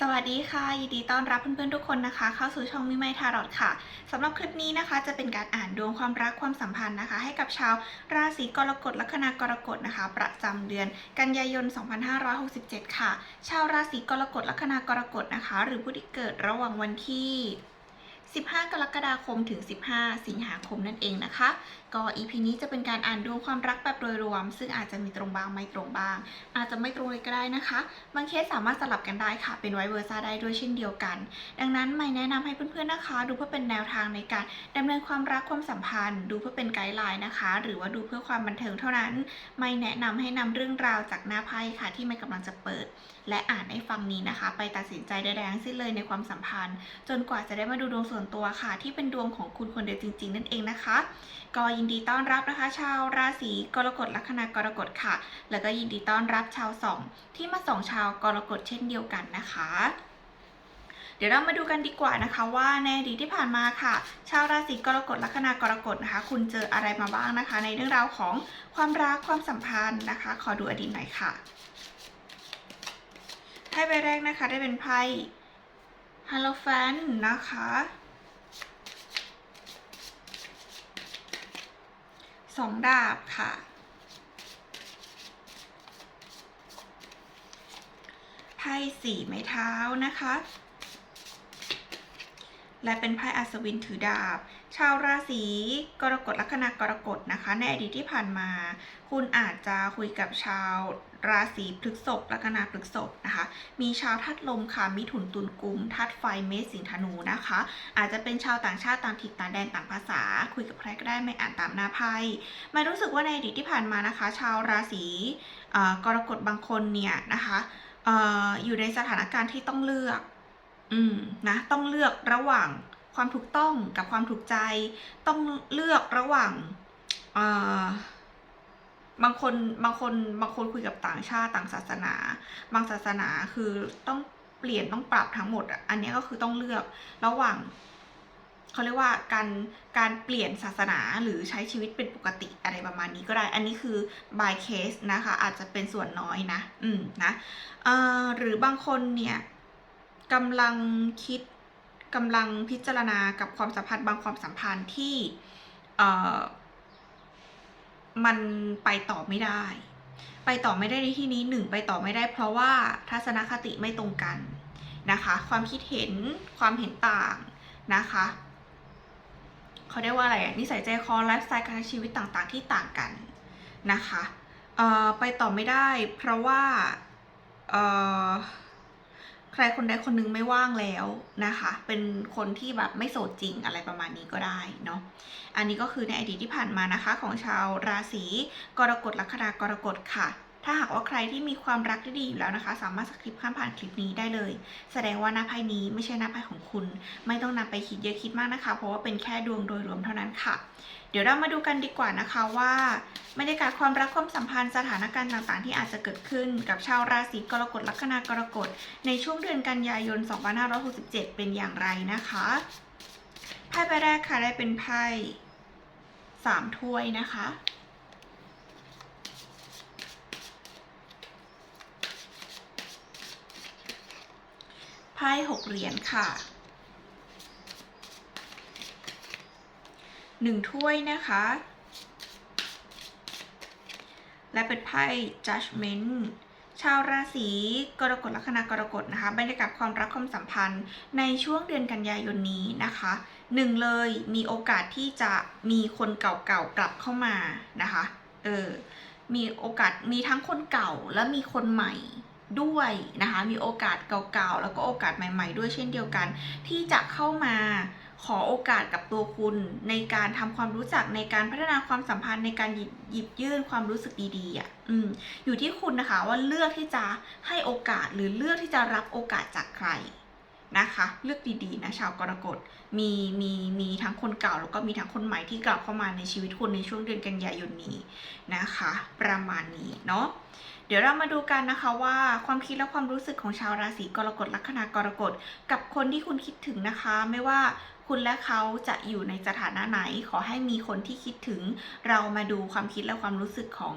สวัสดีค่ะ ยินดีต้อนรับเพื่อนๆทุกคนนะคะ เข้าสู่ช่องมิไมทารอดค่ะสำหรับคลิปนี้นะคะจะเป็นการอ่านดวงความรักความสัมพันธ์นะคะ ให้กับชาวราศีกรกฎลัคนากรกฎนะคะ ประจำเดือนกันยายน 2567 ค่ะ ชาวราศีกรกฎลัคนากรกฎนะคะ หรือผู้ที่เกิดระหว่างวันที่ 15 กรกฎาคมถึง 15 สิงหาคมนั่นเองนะคะ ก็ EP นี้จะเป็นการอ่านดวงความรักแบบโดยรวม ซึ่งอาจจะมีตรงบ้างไม่ตรงบ้าง อาจจะไม่ตรงเลยก็ได้นะคะ บางเคสสามารถสลับกันได้ค่ะ เป็นไวเวอร์ซ่าได้ด้วยเช่นเดียวกัน ดังนั้นไม่แนะนำให้เพื่อนๆนะคะ ดูเพื่อเป็นแนวทางในการดำเนินความรักความสัมพันธ์ ดูเพื่อเป็นไกด์ไลน์นะคะ หรือว่าดูเพื่อความบันเทิงเท่านั้น ไม่แนะนำให้นำเรื่องราวจากหน้าไพ่ค่ะ ที่ไม่กำลังจะเปิด และอ่านให้ฟังนี้นะคะ ไปตัดสินใจใดๆทั้งสิ้นเลยในความสัมพันธ์ จนกว่าจะได้มาดูดวงส่วนตัวค่ะ ที่เป็นดวงของคุณคนเดียวจริง ๆ นั่นเองนะคะ ก็ยินดีต้อนรับนะคะ ชาวราศีกรกฎลัคนากรกฎค่ะ แล้วก็ยินดีต้อนรับชาวสองที่มาส่องชาวกรกฎเช่นเดียวกันนะคะเดี๋ยวเรามาดูกันดีกว่านะคะว่าในอดีตที่ผ่านมาค่ะ ชาวราศีกรกฎลัคนากรกฎนะคะ คุณเจออะไรมาบ้างนะคะ ในเรื่องราวของความรักความสัมพันธ์นะคะ ขอดูอดีตหน่อยค่ะไพ่ใบแรกนะคะได้เป็นไพ่ฮัลโลแฟนนะคะ สองดาบค่ะ ไพ่สี่ไม้เท้านะคะ และเป็นไพ่อัศวินถือดาบ ชาวราศีกรกฎลัคนากรกฎนะคะ ในอดีตที่ผ่านมา คุณอาจจะคุยกับชาวราศีพฤษภลัคนาพฤษภนะคะ มีชาวธาตุลมค่ะ มิถุนตุลกุมธาตุไฟเมษสิงห์ธนูนะคะ อาจจะเป็นชาวต่างชาติต่างถิ่นต่างแดนต่างภาษา คุยกับใครก็ได้ไม่อ่านตามหน้าไพ่ไม่รู้สึกว่าในอดีตที่ผ่านมานะคะ ชาวราศีอ่อกรกฎบางคนเนี่ยนะคะอออยู่ในสถานการณ์ที่ต้องเลือก อืมนะต้องเลือกระหว่างความถูกต้องกับความถูกใจ ต้องเลือกระหว่างอ่อ บางคนบางคนบางคนคุยกับต่างชาติต่างศาสนา บางศาสนาคือต้องเปลี่ยนต้องปรับทั้งหมดอะอันนี้ก็คือต้องเลือกระหว่างเขาเรียกว่าการการเปลี่ยนศาสนาหรือใช้ชีวิตเป็นปกติอะไรประมาณนี้ก็ได้ อันนี้คือ by case นะคะ อาจจะเป็นส่วนน้อยนะ อืมนะเอ่อหรือบางคนเนี่ยกำลังคิดกำลังพิจารณากับความสัมพันธ์บางความสัมพันธ์ที่เอ่อ มันไปต่อไม่ได้ ไปต่อไม่ได้ในที่นี้หนึ่งไปต่อไม่ได้ เพราะว่าทัศนคติไม่ตรงกันนะคะ ความคิดเห็นความเห็นต่างนะคะเขาเรียกว่าอะไรอะนิสัยใจคอไลฟ์สไตล์การใช้ชีวิตต่างๆ ที่ต่างกันนะคะเออไปต่อไม่ได้ เพราะว่าเออ ใครคนใดคนหนึงไม่ว่างแล้วนะคะ เป็นคนที่แบบไม่โสดจริงอะไรประมาณนี้ก็ได้เนาะ อันนี้ก็คือในอดีตที่ผ่านมานะคะ ของชาวราศีกรกฎลัคนากรกฎค่ะ ถ้าหากว่าใครที่มีความรักที่ดีอยู่แล้วนะคะ สามารถสคริปข้ามผ่านคลิปนี้ได้เลย แสดงว่าหน้าไพ่นี้ไม่ใช่หน้าไพ่ของคุณ ไม่ต้องนำไปคิดเยอะคิดมากนะคะ เพราะว่าเป็นแค่ดวงโดยรวมเท่านั้นค่ะ เดี๋ยวเรามาดูกันดีกว่านะคะว่าบรรยากาศความรักความสัมพันธ์สถานการณ์ต่างๆ ที่อาจจะเกิดขึ้นกับชาวราศีกรกฎลัคนากรกฎ ในช่วงเดือนกันยายน 2567 เป็นอย่างไรนะคะไพ่ใบแรกค่ะได้เป็นไพ่สามถ้วยนะคะ พ่หกเหรียญค่ะหนึ่งถ้วยนะคะ และเป็นไพ่ judgment ชาวราศีกรกฎลัคนากรกฎนะคะบรรยากาศความรักความสัมพันธ์ในช่วงเดือนกันยายนนี้นะคะหนึ่งเลยมีโอกาสที่จะมีคนเก่าๆกลับเข้ามานะคะเออมีโอกาสมีทั้งคนเก่าและมีคนใหม่ ด้วยนะคะ มีโอกาสเก่าๆ แล้วก็โอกาสใหม่ๆ ด้วยเช่นเดียวกัน ที่จะเข้ามาขอโอกาสกับตัวคุณ ในการทำความรู้จักในการพัฒนาความสัมพันธ์ในการหยิบหยิบยื่นความรู้สึกดีๆอะอืมอยู่ที่คุณนะคะว่าเลือกที่จะให้โอกาสหรือเลือกที่จะรับโอกาสจากใคร นะคะ เลือกดีๆนะชาวกรกฎมีมีมีทั้งคนเก่าแล้วก็มีทั้งคนใหม่ที่กลับเข้ามาในชีวิตคุณในช่วงเดือนกันยายนนี้นะคะ ประมาณนี้เนาะเดี๋ยวเรามาดูกันนะคะว่าความคิดและความรู้สึกของชาวราศีกรกฎลัคนากรกฎกับคนที่คุณคิดถึงนะคะ ไม่ว่าคุณและเขาจะอยู่ในสถานะไหน ขอให้มีคนที่คิดถึง เรามาดูความคิดและความรู้สึกของ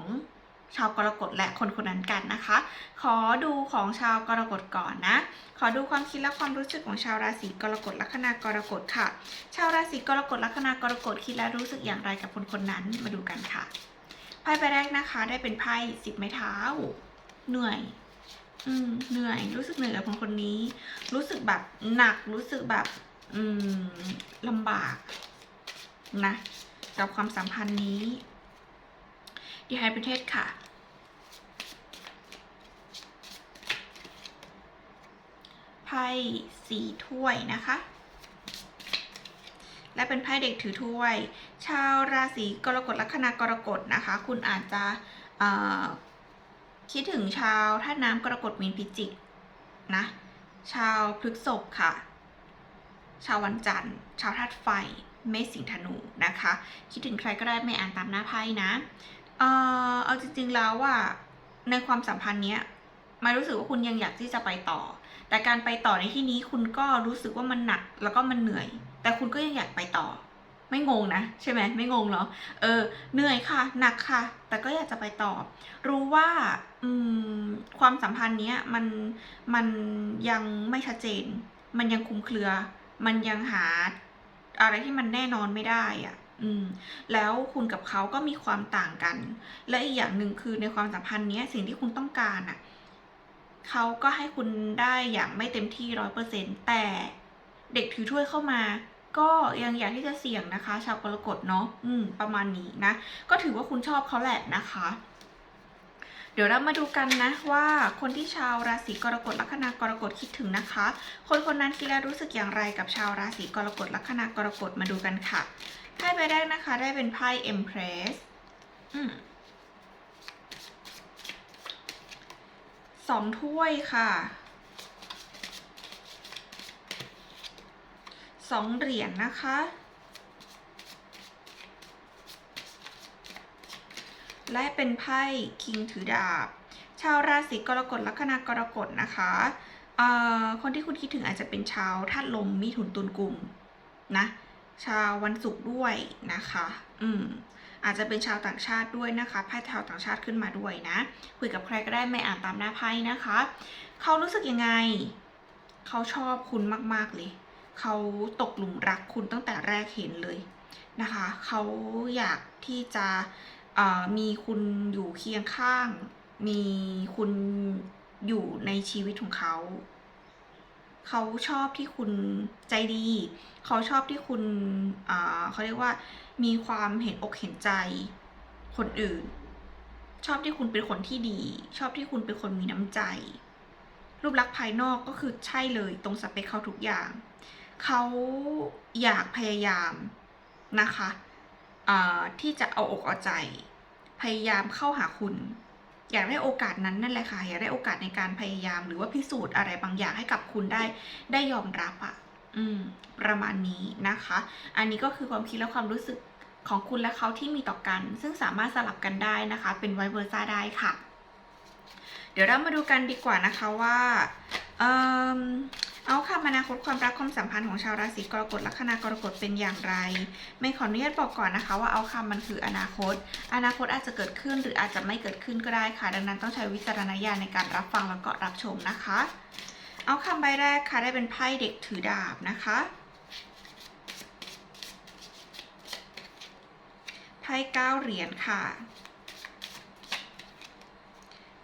ชาวกรกฎและคนคนนั้นกันนะคะ ขอดูของชาวกรกฎก่อนนะ ขอดูความคิดและความรู้สึกของชาวราศีกรกฎลัคนากรกฎค่ะ ชาวราศีกรกฎลัคนากรกฎคิดและรู้สึกอย่างไรกับคนคนนั้นมาดูกันค่ะไพ่ใบแรกนะคะได้เป็นไพ่สิบไม้เท้า เหนื่อย อืมเหนื่อย รู้สึกเหนื่อยกับคนคนนี้ รู้สึกแบบหนักรู้สึกแบบ อืมลำบากนะกับความสัมพันธ์นี้ ดีไฮประเทศค่ะ ไพ่สี่ถ้วยนะคะ และเป็นไพ่เด็กถือถ้วย ชาวราศีกรกฎลัคนากรกฎนะคะ คุณอาจจะคิดถึงชาวท่าตุน้ำกรกฎมีนพิจิกนะ ชาวพฤกษภค่ะ ชาววันจันทร์ ชาวธาตุไฟเมษสิงห์ธนูนะคะ คิดถึงใครก็ได้ไม่อ่านตามหน้าไพ่นะ เออเอาจริงๆแล้วว่าในความสัมพันธ์เนี้ยไม่รู้สึกว่าคุณยังอยากที่จะไปต่อ แต่การไปต่อในที่นี้คุณก็รู้สึกว่ามันหนักแล้วก็มันเหนื่อย แต่คุณก็ยังอยากไปต่อ ไม่งงนะ ใช่ไหมไม่งงเหรอ เออ เหนื่อยค่ะ หนักค่ะ แต่ก็อยากจะไปต่อ รู้ว่าอืมความสัมพันธ์เนี้ยมันมันยังไม่ชัดเจน มันยังคลุมเครือ มันยังหาอะไรที่มันแน่นอนไม่ได้อะ อืมแล้วคุณกับเขาก็มีความต่างกัน และอีกอย่างหนึ่งคือในความสัมพันธ์นี้สิ่งที่คุณต้องการอะเขาก็ให้คุณได้อย่างไม่เต็มที่ร้อยเปอร์เซ็นตแต่เด็กถือถ้วยเข้ามา ก็ยังอยากที่จะเสี่ยงนะคะ ชาวกรกฎเนาะอืม ประมาณนี้นะ ก็ถือว่าคุณชอบเขาแหละนะคะ เดี๋ยวเรามาดูกันนะว่าคนที่ชาวราศีกรกฎลัคนากรกฎคิดถึงนะคะ คนคนนั้นคิดและรู้สึกอย่างไรกับชาวราศีกรกฎลัคนากรกฎมาดูกันค่ะ ไพ่ใบแรกนะคะ ได้เป็นไพ่ Empress อืมสองถ้วยค่ะสองเหรียญนนะคะ และเป็นไพ่คิงถือดาบ ชาวราศีกรกฎลัคนากรกฎนะคะคนที่คุณคิดถึงอาจจะเป็นชาวธาตุลมมีถุนตุลกลุ่มนะ ชาววันศุกร์ด้วยนะคะ อืม อาจจะเป็นชาวต่างชาติด้วยนะคะไพ่ชาวต่างชาติขึ้นมาด้วยนะ คุยกับใครก็ได้ไม่อ่านตามหน้าไพ่นะคะ เขารู้สึกยังไง เขาชอบคุณมากๆเลย เขาตกหลุมรักคุณตั้งแต่แรกเห็นเลยนะคะ เขาอยากที่จะมีคุณอยู่เคียงข้าง มีคุณอยู่ในชีวิตของเขา เขาชอบที่คุณใจดี เขาชอบที่คุณอ่าเขาเรียกว่ามีความเห็นอกเห็นใจคนอื่น ชอบที่คุณเป็นคนที่ดี ชอบที่คุณเป็นคนมีน้ำใจ รูปลักษณ์ภายนอกก็คือใช่เลยตรงสเปคเขาทุกอย่าง เขาอยากพยายามนะคะอ่าที่จะเอาอกเอาใจ พยายามเข้าหาคุณ อยากได้โอกาสนั้นนั่นแหละค่ะอยากได้โอกาสในการพยายาม หรือว่าพิสูจน์อะไรบางอย่างให้กับคุณได้ได้ยอมรับอะ่ะ อืม ประมาณนี้นะคะ อันนี้ก็คือความคิดและความรู้สึกของคุณและเขาที่มีต่อกัน ซึ่งสามารถสลับกันได้นะคะ เป็นไวเวอร์ซ่าได้ค่ะ เดี๋ยวเรามาดูกันดีกว่านะคะว่า เอาค่ะอนาคตความรักความสัมพันธ์ของชาวราศีกรกฎลัคนากรกฎเป็นอย่างไร ไม่ขออนุญาตบอกก่อนนะคะว่าเอาคำมันคืออนาคต อนาคตอาจจะเกิดขึ้นหรืออาจจะไม่เกิดขึ้นก็ได้ค่ะ ดังนั้นต้องใช้วิจารณญาณในการรับฟังแล้วก็รับชมนะคะ เอาคำใบแรกค่ะได้เป็นไพ่เด็กถือดาบนะคะไพ่เก้าเหรียญค่ะ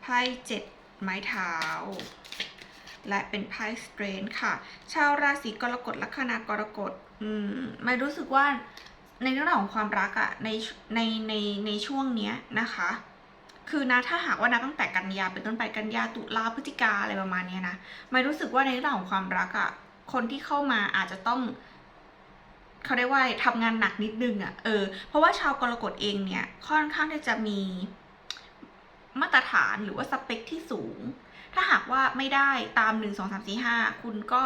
ไพ่เจ็ดไม้เท้า และเป็นไพ่สเตรนค่ะ ชาวราศีกรกฎลัคนากรกฎอืมไม่รู้สึกว่าในเรื่องของความรักอะในในในในช่วงเนี้ยนะคะ คือนะถ้าหากว่านับตั้งแต่กันยาเป็นต้นไปกันยาตุลาพฤศจิกาอะไรประมาณเนี้ยนะไม่รู้สึกว่าในเรื่องของความรักอะคนที่เข้ามาอาจจะต้องเขาได้ว่าทำงานหนักนิดนึงอะ่ะเออเพราะว่าชาวกรกฎเองเนี่ยค่อนข้างที่จะมีมาตรฐานหรือว่าสเปคที่สูง ถ้าหากว่าไม่ได้ตามหนึ่งสองสามสี่ห้าคุณก็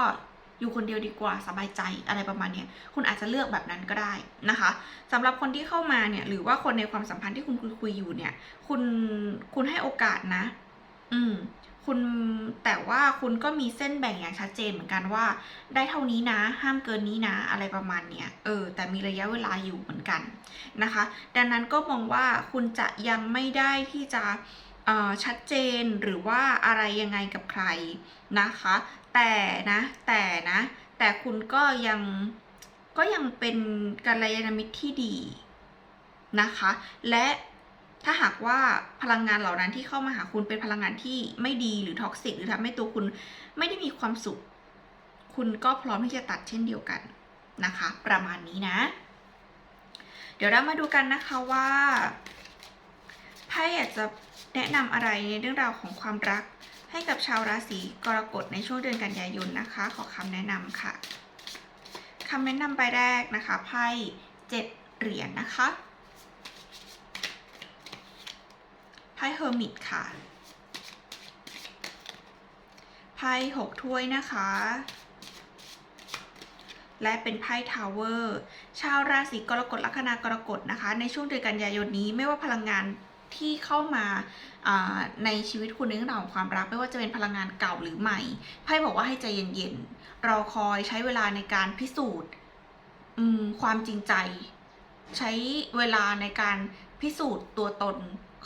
อยู่คนเดียวดีกว่าสบายใจอะไรประมาณเนี้ยคุณอาจจะเลือกแบบนั้นก็ได้นะคะสำหรับคนที่เข้ามาเนี่ย หรือว่าคนในความสัมพันธ์ที่คุณคุยคุยอยู่เนี่ย คุณคุณให้โอกาสนะ อืม คุณแต่ว่าคุณก็มีเส้นแบ่งอย่างชัดเจนเหมือนกันว่า ได้เท่านี้นะ ห้ามเกินนี้นะ อะไรประมาณเนี้ยเออ แต่มีระยะเวลาอยู่เหมือนกันนะคะ ดังนั้นก็มองว่าคุณจะยังไม่ได้ที่จะ ชัดเจนหรือว่าอะไรยังไงกับใครนะคะ แต่นะแต่นะ แต่คุณก็ยังก็ยังเป็นกัลยาณมิตรที่ดีนะคะ และถ้าหากว่าพลังงานเหล่านั้นที่เข้ามาหาคุณเป็นพลังงานที่ไม่ดีหรือท็อกซิกหรือทำให้ตัวคุณไม่ได้มีความสุข คุณก็พร้อมที่จะตัดเช่นเดียวกันนะคะ ประมาณนี้นะ เดี๋ยวเรามาดูกันนะคะว่า ไพ่อยากจะแนะนำอะไรในเรื่องราวของความรัก ให้กับชาวราศีกรกฎในช่วงเดือนกันยายนนะคะ ขอคำแนะนำค่ะคำแนะนำใบแรกนะคะไพ่เจ็ดเหรียญนะคะไพ่เฮอร์มิตค่ะไพ่หกถ้วยนะคะและเป็นไพ่ทาวเวอร์ ชาวราศีกรกฎลัคนากรกฎนะคะ ในช่วงเดือนกันยายนนี้ไม่ว่าพลังงาน ที่เข้ามาในชีวิตคุณในเรื่องราวของความรัก ไม่ว่าจะเป็นพลังงานเก่าหรือใหม่ไพ่บอกว่าให้ใจเย็นๆรอคอยใช้เวลาในการพิสูจน์ความจริงใจ ใช้เวลาในการพิสูจน์ตัวตน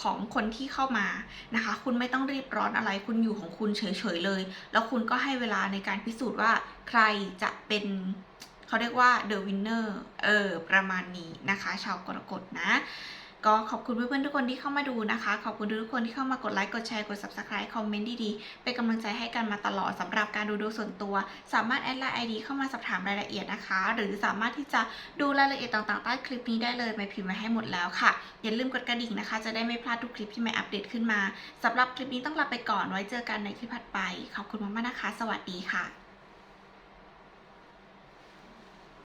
ของคนที่เข้ามานะคะ คุณไม่ต้องรีบร้อนอะไร คุณอยู่ของคุณเฉยๆเลย แล้วคุณก็ให้เวลาในการพิสูจน์ว่าใครจะเป็นเขาเรียกว่า the winner เออ ประมาณนี้นะคะ ชาวกรกฎนะ ก็ขอบคุณเพื่อนๆทุกคนที่เข้ามาดูนะคะ ขอบคุณทุกคนที่เข้ามากดไลค์กดแชร์กด subscribe คอมเมนต์ดีๆ เป็นกำลังใจให้กันมาตลอดสำหรับการดูดวงส่วนตัว สามารถแอดไลน์ ID เข้ามาสอบถามรายละเอียดนะคะ หรือสามารถที่จะดูรายละเอียดต่างๆใต้คลิปนี้ได้เลยไม่พิมพ์มาให้หมดแล้วค่ะอย่าลืมกดกระดิ่งนะคะ จะได้ไม่พลาดทุกคลิปที่ใหม่อัปเดตขึ้นมาสำหรับคลิปนี้ต้องลาไปก่อนไว้เจอกันในคลิปถัดไป ขอบคุณมากๆนะคะ สวัสดีค่ะ